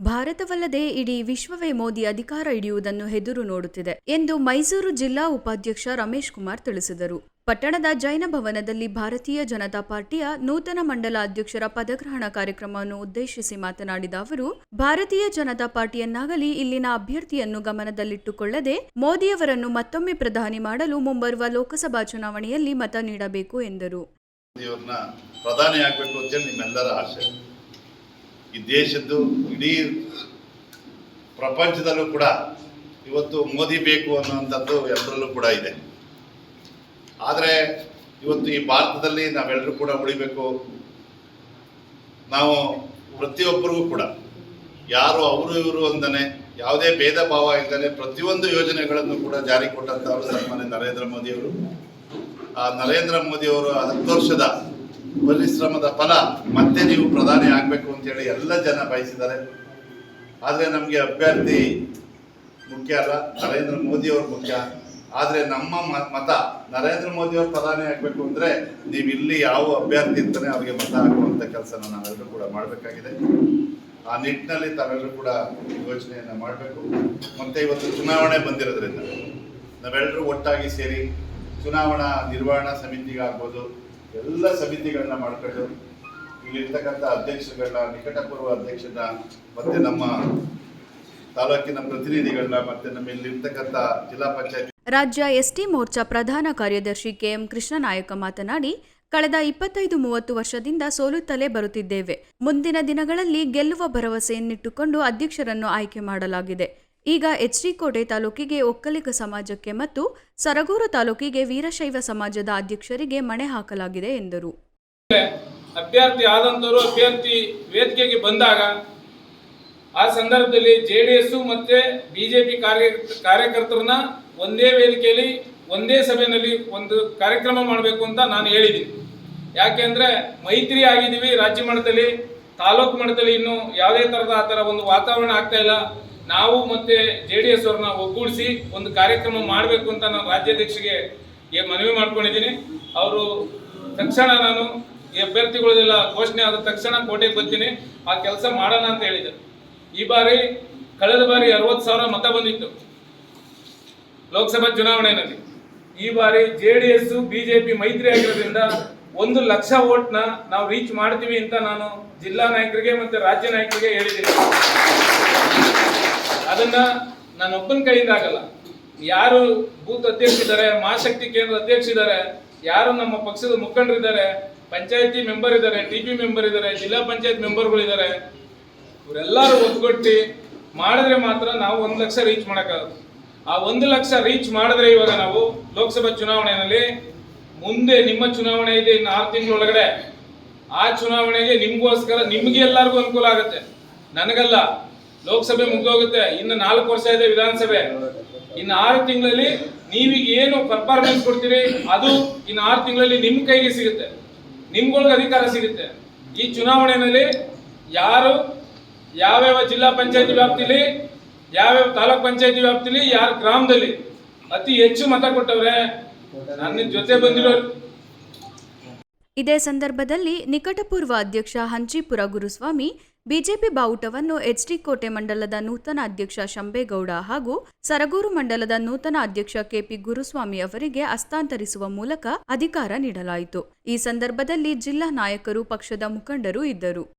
ಭಾರತವಲ್ಲದೆ ಇಡೀ ವಿಶ್ವವೇ ಮೋದಿ ಅಧಿಕಾರ ಹಿಡಿಯುವುದನ್ನು ಹೆದುರು ನೋಡುತ್ತಿದೆ ಎಂದು ಮೈಸೂರು ಜಿಲ್ಲಾ ಉಪಾಧ್ಯಕ್ಷ ರಮೇಶ್ ಕುಮಾರ್ ತಿಳಿಸಿದರು. ಪಟ್ಟಣದ ಜೈನ ಭವನದಲ್ಲಿ ಭಾರತೀಯ ಜನತಾ ಪಾರ್ಟಿಯ ನೂತನ ಮಂಡಲ ಅಧ್ಯಕ್ಷರ ಪದಗ್ರಹಣ ಕಾರ್ಯಕ್ರಮವನ್ನು ಉದ್ದೇಶಿಸಿ ಮಾತನಾಡಿದ ಅವರು, ಭಾರತೀಯ ಜನತಾ ಪಾರ್ಟಿಯನ್ನಾಗಲಿ ಇಲ್ಲಿನ ಅಭ್ಯರ್ಥಿಯನ್ನು ಗಮನದಲ್ಲಿಟ್ಟುಕೊಳ್ಳದೆ ಮೋದಿಯವರನ್ನು ಮತ್ತೊಮ್ಮೆ ಪ್ರಧಾನಿ ಮಾಡಲು ಮುಂಬರುವ ಲೋಕಸಭಾ ಚುನಾವಣೆಯಲ್ಲಿ ಮತ ನೀಡಬೇಕು ಎಂದರು. ಪ್ರಧಾನಿ ಆಗಬೇಕು ಆಸೆ. ಈ ದೇಶದ್ದು ಇಡೀ ಪ್ರಪಂಚದಲ್ಲೂ ಕೂಡ ಇವತ್ತು ಮೋದಿ ಬೇಕು ಅನ್ನುವಂಥದ್ದು ಎಲ್ಲರಲ್ಲೂ ಕೂಡ ಇದೆ. ಆದರೆ ಇವತ್ತು ಈ ಭಾರತದಲ್ಲಿ ನಾವೆಲ್ಲರೂ ಕೂಡ ಉಳಿಬೇಕು. ನಾವು ಪ್ರತಿಯೊಬ್ಬರಿಗೂ ಕೂಡ, ಯಾರು ಅವರು ಇವರು ಅಂದನೆ, ಯಾವುದೇ ಭೇದ ಭಾವ ಇಲ್ಲದೆ ಪ್ರತಿಯೊಂದು ಯೋಜನೆಗಳನ್ನು ಕೂಡ ಜಾರಿ ಕೊಟ್ಟಂತವರು ಸನ್ಮಾನ್ಯ ನರೇಂದ್ರ ಮೋದಿಯವರು. ಆ ನರೇಂದ್ರ ಮೋದಿಯವರು ಹತ್ತು ವರ್ಷದ ಪರಿಶ್ರಮದ ಫಲ ಮತ್ತೆ ನೀವು ಪ್ರಧಾನಿ ಆಗಬೇಕು ಅಂತೇಳಿ ಎಲ್ಲ ಜನ ಬಯಸಿದ್ದಾರೆ. ಆದರೆ ನಮಗೆ ಅಭ್ಯರ್ಥಿ ಮುಖ್ಯ ಅಲ್ಲ, ನರೇಂದ್ರ ಮೋದಿ ಅವರು ಮುಖ್ಯ. ಆದರೆ ನಮ್ಮ ಮತ ನರೇಂದ್ರ ಮೋದಿ ಅವರು ಪ್ರಧಾನಿ ಆಗಬೇಕು ಅಂದರೆ ನೀವು ಇಲ್ಲಿ ಯಾವ ಅಭ್ಯರ್ಥಿ ಇರ್ತಾನೆ ಅವರಿಗೆ ಮತ ಹಾಕುವಂಥ ಕೆಲಸನ ನಾವೆಲ್ಲರೂ ಕೂಡ ಮಾಡಬೇಕಾಗಿದೆ. ಆ ನಿಟ್ಟಿನಲ್ಲಿ ತಾವೆಲ್ಲರೂ ಕೂಡ ಯೋಚನೆಯನ್ನು ಮಾಡಬೇಕು. ಮತ್ತೆ ಇವತ್ತು ಚುನಾವಣೆ ಬಂದಿರೋದ್ರಿಂದ ನಾವೆಲ್ಲರೂ ಒಟ್ಟಾಗಿ ಸೇರಿ ಚುನಾವಣಾ ನಿರ್ವಹಣಾ ಸಮಿತಿಗಾಗ್ಬೋದು ಎಲ್ಲ ಸಮಿತಿಗಳನ್ನ ಮಾಡ್ಕೊಂಡು ಇಲ್ಲಿರ್ತಕ್ಕಂಥ ಅಧ್ಯಕ್ಷರುಗಳನ್ನ, ನಿಕಟಪೂರ್ವ ಅಧ್ಯಕ್ಷರನ್ನ, ಮತ್ತೆ ನಮ್ಮ ತಾಲೂಕಿನ ಪ್ರತಿನಿಧಿಗಳನ್ನ, ಮತ್ತೆ ನಮ್ಮ ಇಲ್ಲಿರ್ತಕ್ಕಂಥ ಜಿಲ್ಲಾ ಪಂಚಾಯತ್ ರಾಜ್ಯ ಎಸ್ಟಿ ಮೋರ್ಚಾ ಪ್ರಧಾನ ಕಾರ್ಯದರ್ಶಿ ಕೆಎಂ ಕೃಷ್ಣನಾಯಕ ಮಾತನಾಡಿ, ಕಳೆದ ಇಪ್ಪತ್ತೈದು ಮೂವತ್ತು ವರ್ಷದಿಂದ ಸೋಲುತ್ತಲೇ ಬರುತ್ತಿದ್ದೇವೆ. ಮುಂದಿನ ದಿನಗಳಲ್ಲಿ ಗೆಲ್ಲುವ ಭರವಸೆಯನ್ನಿಟ್ಟುಕೊಂಡು ಅಧ್ಯಕ್ಷರನ್ನು ಆಯ್ಕೆ ಮಾಡಲಾಗಿದೆ. ಈಗ ಎಚ್ಡಿ ಕೋಟೆ ತಾಲೂಕಿಗೆ ಒಕ್ಕಲಿಗ ಸಮಾಜಕ್ಕೆ ಮತ್ತು ಸರಗೂರು ತಾಲೂಕಿಗೆ ವೀರಶೈವ ಸಮಾಜದ ಅಧ್ಯಕ್ಷರಿಗೆ ಮಣೆ ಹಾಕಲಾಗಿದೆ ಎಂದರು. ಅಭ್ಯರ್ಥಿ ಆದಂತವರು ಅಭ್ಯರ್ಥಿ ವೇದಿಕೆಗೆ ಬಂದಾಗ ಆ ಸಂದರ್ಭದಲ್ಲಿ ಜೆ ಡಿ ಎಸ್ ಮತ್ತೆ ಬಿಜೆಪಿ ಕಾರ್ಯ ಕಾರ್ಯಕರ್ತರನ್ನ ಒಂದೇ ವೇದಿಕೆಯಲ್ಲಿ, ಒಂದೇ ಸಭೆಯಲ್ಲಿ ಒಂದು ಕಾರ್ಯಕ್ರಮ ಮಾಡಬೇಕು ಅಂತ ನಾನು ಹೇಳಿದ್ದೀನಿ. ಯಾಕೆಂದ್ರೆ ಮೈತ್ರಿ ಆಗಿದ್ದೀವಿ, ರಾಜ್ಯ ಮಟ್ಟದಲ್ಲಿ, ತಾಲೂಕು ಮಟ್ಟದಲ್ಲಿ ಇನ್ನು ಯಾವುದೇ ಥರದ ಆ ಒಂದು ವಾತಾವರಣ ಆಗ್ತಾ ಇಲ್ಲ. ನಾವು ಮತ್ತೆ ಜೆ ಡಿ ಎಸ್ ಅವ್ರನ್ನ ಒಗ್ಗೂಡಿಸಿ ಒಂದು ಕಾರ್ಯಕ್ರಮ ಮಾಡಬೇಕು ಅಂತ ನಾನು ರಾಜ್ಯಾಧ್ಯಕ್ಷರಿಗೆ ಮನವಿ ಮಾಡ್ಕೊಂಡಿದ್ದೀನಿ. ಅವರು ತಕ್ಷಣ ನಾನು ಈ ಅಭ್ಯರ್ಥಿಗಳದೆಲ್ಲ ಘೋಷಣೆ ಆದ ತಕ್ಷಣ ಕೋಟೆಗೆ ಬರ್ತೀನಿ. ಆ ಕೆಲಸ ಮಾಡೋಣ ಅಂತ ಹೇಳಿದರು. ಈ ಬಾರಿ ಕಳೆದ ಬಾರಿ ಅರವತ್ತು ಸಾವಿರ ಮತ ಬಂದಿತ್ತು ಲೋಕಸಭಾ ಚುನಾವಣೆಯಲ್ಲಿ. ಈ ಬಾರಿ ಜೆ ಡಿ ಎಸ್ ಬಿಜೆಪಿ ಮೈತ್ರಿ ಆಗಿರೋದ್ರಿಂದ ಒಂದು ಲಕ್ಷ ಓಟ್ನ ನಾವು ರೀಚ್ ಮಾಡ್ತೀವಿ ಅಂತ ನಾನು ಜಿಲ್ಲಾ ನಾಯಕರಿಗೆ ಮತ್ತೆ ರಾಜ್ಯ ನಾಯಕರಿಗೆ ಹೇಳಿದ್ದೀನಿ. ಅದನ್ನ ನಾನು ಒಬ್ಬನ ಕೈಯಿಂದ ಆಗಲ್ಲ. ಯಾರು ಬೂತ್ ಅಧ್ಯಕ್ಷರಿದ್ದಾರೆ ಮಹಾಶಕ್ತಿ ಕೇಂದ್ರ ಅಧ್ಯಕ್ಷರಿದ್ದಾರೆ ಯಾರು ನಮ್ಮ ಪಕ್ಷದ ಮುಖಂಡರಿದ್ದಾರೆ ಪಂಚಾಯತಿ ಮೆಂಬರ್ ಇದ್ದಾರೆ ಟಿ ಪಿ ಮೆಂಬರ್ ಇದ್ದಾರೆ, ಜಿಲ್ಲಾ ಪಂಚಾಯತ್ ಮೆಂಬರ್ಗಳಿದ್ದಾರೆ ಇವರೆಲ್ಲರೂ ಒಗ್ಗಟ್ಟಿ ಮಾಡಿದ್ರೆ ಮಾತ್ರ ನಾವು ಒಂದು ಲಕ್ಷ ರೀಚ್ ಮಾಡೋಕ್ಕಾಗುತ್ತೆ. ಆ ಒಂದು ಲಕ್ಷ ರೀಚ್ ಮಾಡಿದ್ರೆ ಇವಾಗ ನಾವು ಲೋಕಸಭಾ ಚುನಾವಣೆಯಲ್ಲಿ ಮುಂದೆ ನಿಮ್ಮ ಚುನಾವಣೆ ಇದೆ ಇನ್ನು ಆರು ತಿಂಗಳೊಳಗಡೆ. ಆ ಚುನಾವಣೆಗೆ ನಿಮಗೋಸ್ಕರ ನಿಮ್ಗೆ ಎಲ್ಲರಿಗೂ ಅನುಕೂಲ ಆಗುತ್ತೆ. ನನಗಲ್ಲ, ಲೋಕಸಭೆ ಮುಗ್ದೋಗುತ್ತೆ. ಇನ್ನು ನಾಲ್ಕು ವರ್ಷ ಇದೆ ವಿಧಾನಸಭೆ. ಇನ್ನು ಆರು ತಿಂಗಳಲ್ಲಿ ನೀವೀಗ ಏನು ಪರ್ಫಾರ್ಮೆನ್ಸ್ ಕೊಡ್ತೀರಿ, ಅದು ಇನ್ನು ಆರು ತಿಂಗಳಲ್ಲಿ ನಿಮ್ಮ ಕೈಗೆ ಸಿಗುತ್ತೆ. ನಿಮ್ಗಳಿಗೆ ಅಧಿಕಾರ ಸಿಗುತ್ತೆ. ಈ ಚುನಾವಣೆಯಲ್ಲಿ ಯಾರು, ಯಾವ್ಯಾವ ಜಿಲ್ಲಾ ಪಂಚಾಯತಿ ವ್ಯಾಪ್ತಿಲಿ, ಯಾವ್ಯಾವ ತಾಲೂಕ್ ಪಂಚಾಯತಿ ವ್ಯಾಪ್ತಿಲಿ, ಯಾರ ಗ್ರಾಮದಲ್ಲಿ ಅತಿ ಹೆಚ್ಚು ಮತ ಕೊಟ್ಟವ್ರೆ ಇದೇ ಸಂದರ್ಭದಲ್ಲಿ ನಿಕಟಪೂರ್ವ ಅಧ್ಯಕ್ಷ ಹಂಚಿಪುರ ಗುರುಸ್ವಾಮಿ, ಬಿಜೆಪಿ ಬಾವುಟವನ್ನು ಎಚ್ಡಿ ಕೋಟೆ ಮಂಡಲದ ನೂತನ ಅಧ್ಯಕ್ಷ ಶಂಬೇಗೌಡ ಹಾಗೂ ಸರಗೂರು ಮಂಡಲದ ನೂತನ ಅಧ್ಯಕ್ಷ ಕೆಪಿ ಗುರುಸ್ವಾಮಿ ಅವರಿಗೆ ಹಸ್ತಾಂತರಿಸುವ ಮೂಲಕ ಅಧಿಕಾರ ನೀಡಲಾಯಿತು. ಈ ಸಂದರ್ಭದಲ್ಲಿ ಜಿಲ್ಲಾ ನಾಯಕರು ಪಕ್ಷದ ಮುಖಂಡರು ಇದ್ದರು.